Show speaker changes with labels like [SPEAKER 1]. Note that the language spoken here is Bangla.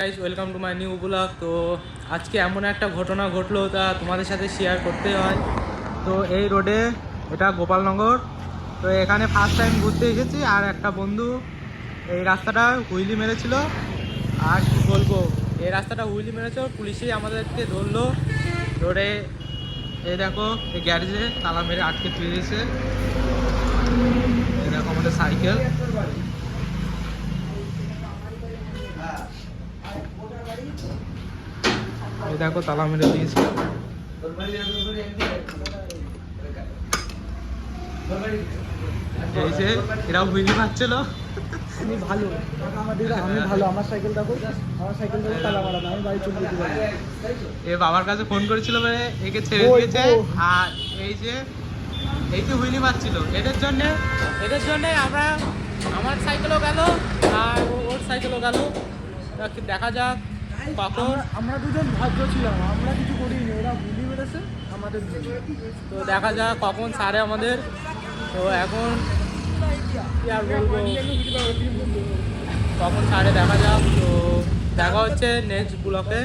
[SPEAKER 1] Guys welcome to my new blog তো আজকে এমন একটা ঘটনা ঘটলো তা তোমাদের সাথে শেয়ার করতে হয়। তো এই রোডে এটা গোপালনগর। তো এখানে ফার্স্ট টাইম ঘুরতে এসেছি আর একটা বন্ধু এই রাস্তাটা হুইলি মেরেছিল। আর কি বলব, এই রাস্তাটা হুইলি মেরেছে পুলিশই আমাদেরকে ধরলো। ধরে এই দেখো, এই গ্যারেজে তালা মেরে আটকে তুলে দিয়েছে এই দেখো আমাদের সাইকেল। এই দেখো তালা মেরে এই যে এরা হুইলি মারছিল।
[SPEAKER 2] আমি ভালো। আমি ভালো। আমার সাইকেল দেখো আমার সাইকেল দেখো তালা মারা আমি বাড়ি চলে যেতে পারি
[SPEAKER 1] এ বাবার কাছে ফোন করেছিল একে ছেড়ে দিয়েছে। আর এই যে এই যে হুইলি মারছিল। এদের জন্য এদের জন্য আমরা আমার সাইকেলও গেল আর ওর সাইকেলও গেল। দেখা যাক।
[SPEAKER 2] আমরা- আমরা দুজন ভাগ্য ছিলাম আমরা কিছু করিনি ওরা ভুলি বেড়েছে আমাদের
[SPEAKER 1] তো দেখা যাক কখন সারে আমাদের। তো এখন কি আর বলব? কখন সারে দেখা যাক। তো দেখা হচ্ছে নেক্সট ব্লকে